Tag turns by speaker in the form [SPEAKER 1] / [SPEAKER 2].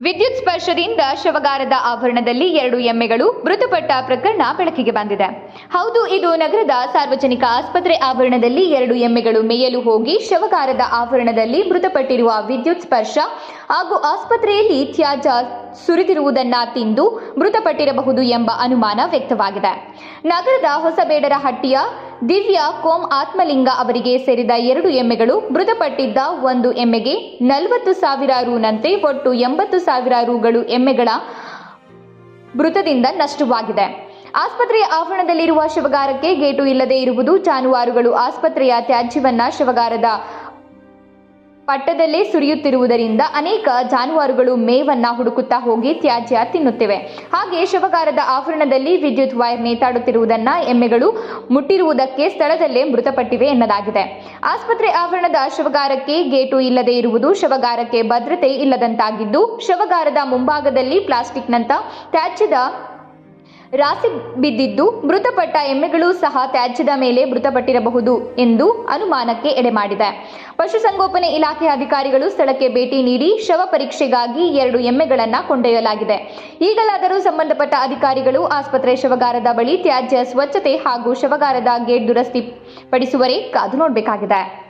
[SPEAKER 1] ವಿದ್ಯುತ್ ಸ್ಪರ್ಶದಿಂದ ಶವಗಾರದ ಆವರಣದಲ್ಲಿ ಎರಡು ಎಮ್ಮೆಗಳು ಮೃತಪಟ್ಟ ಪ್ರಕರಣ ಬೆಳಕಿಗೆ ಬಂದಿದೆ. ಹೌದು, ಇದು ನಗರದ ಸಾರ್ವಜನಿಕ ಆಸ್ಪತ್ರೆ ಆವರಣದಲ್ಲಿ ಎರಡು ಎಮ್ಮೆಗಳು ಮೇಯಲು ಹೋಗಿ ಶವಗಾರದ ಆವರಣದಲ್ಲಿ ಮೃತಪಟ್ಟಿರುವ ವಿದ್ಯುತ್ ಸ್ಪರ್ಶ ಹಾಗೂ ಆಸ್ಪತ್ರೆಯಲ್ಲಿ ತ್ಯಾಜ್ಯ ಸುರಿದಿರುವುದನ್ನ ತಿಂದು ಮೃತಪಟ್ಟಿರಬಹುದು ಎಂಬ ಅನುಮಾನ ವ್ಯಕ್ತವಾಗಿದೆ. ನಗರದ ಹೊಸಬೇಡರ ಹಟ್ಟಿಯ ದಿವ್ಯ ಕೋಮ್ ಆತ್ಮಲಿಂಗ ಅವರಿಗೆ ಸೇರಿದ ಎರಡು ಎಮ್ಮೆಗಳು ಮೃತಪಟ್ಟಿದ್ದ ಒಂದು ಎಮ್ಮೆಗೆ ನಲವತ್ತು ಸಾವಿರ ರೂನಂತೆ ಒಟ್ಟು ಎಂಬತ್ತು ಸಾವಿರ ರೂಗಳು ಎಮ್ಮೆಗಳ ಮೃತದಿಂದ ನಷ್ಟವಾಗಿದೆ. ಆಸ್ಪತ್ರೆಯ ಆವರಣದಲ್ಲಿರುವ ಶವಗಾರಕ್ಕೆ ಗೇಟು ಇಲ್ಲದೆ ಇರುವುದು ಜಾನುವಾರುಗಳು ಆಸ್ಪತ್ರೆಯ ತ್ಯಾಜ್ಯವನ್ನ ಶವಗಾರದ ಪಟ್ಟದಲ್ಲೇ ಸುರಿಯುತ್ತಿರುವುದರಿಂದ ಅನೇಕ ಜಾನುವಾರುಗಳು ಮೇವನ್ನ ಹುಡುಕುತ್ತಾ ಹೋಗಿ ತ್ಯಾಜ್ಯ ತಿನ್ನುತ್ತಿವೆ. ಹಾಗೆ ಶವಗಾರದ ಆವರಣದಲ್ಲಿ ವಿದ್ಯುತ್ ವೈರ್ ನೇತಾಡುತ್ತಿರುವುದನ್ನ ಎಮ್ಮೆಗಳು ಮುಟ್ಟಿರುವುದಕ್ಕೆ ಸ್ಥಳದಲ್ಲೇ ಮೃತಪಟ್ಟಿವೆ ಎನ್ನಲಾಗಿದೆ. ಆಸ್ಪತ್ರೆ ಆವರಣದ ಶವಗಾರಕ್ಕೆ ಗೇಟು ಇಲ್ಲದೆ ಇರುವುದು ಶವಗಾರಕ್ಕೆ ಭದ್ರತೆ ಇಲ್ಲದಂತಾಗಿದ್ದು, ಶವಗಾರದ ಮುಂಭಾಗದಲ್ಲಿ ಪ್ಲಾಸ್ಟಿಕ್ನಂತ ತ್ಯಾಜ್ಯದ ರಾಸಿ ಬಿದ್ದಿದ್ದು ಮೃತಪಟ್ಟ ಎಮ್ಮೆಗಳು ಸಹ ತ್ಯಾಜ್ಯದ ಮೇಲೆ ಮೃತಪಟ್ಟಿರಬಹುದು ಎಂದು ಅನುಮಾನಕ್ಕೆ ಎಡೆಮಾಡಿದೆ ಪಶುಸಂಗೋಪನೆ ಇಲಾಖೆ ಅಧಿಕಾರಿಗಳು ಸ್ಥಳಕ್ಕೆ ಭೇಟಿ ನೀಡಿ ಶವ ಪರೀಕ್ಷೆಗಾಗಿ ಎರಡು ಎಮ್ಮೆಗಳನ್ನು ಕೊಂಡೊಯ್ಯಲಾಗಿದೆ. ಈಗಲಾದರೂ ಸಂಬಂಧಪಟ್ಟ ಅಧಿಕಾರಿಗಳು ಆಸ್ಪತ್ರೆ ಶವಗಾರದ ಬಳಿ ತ್ಯಾಜ್ಯ ಸ್ವಚ್ಛತೆ ಹಾಗೂ ಶವಗಾರದ ಗೇಟ್ ದುರಸ್ತಿ ಪಡಿಸುವರೇ ಕಾದು ನೋಡಬೇಕಾಗಿದೆ.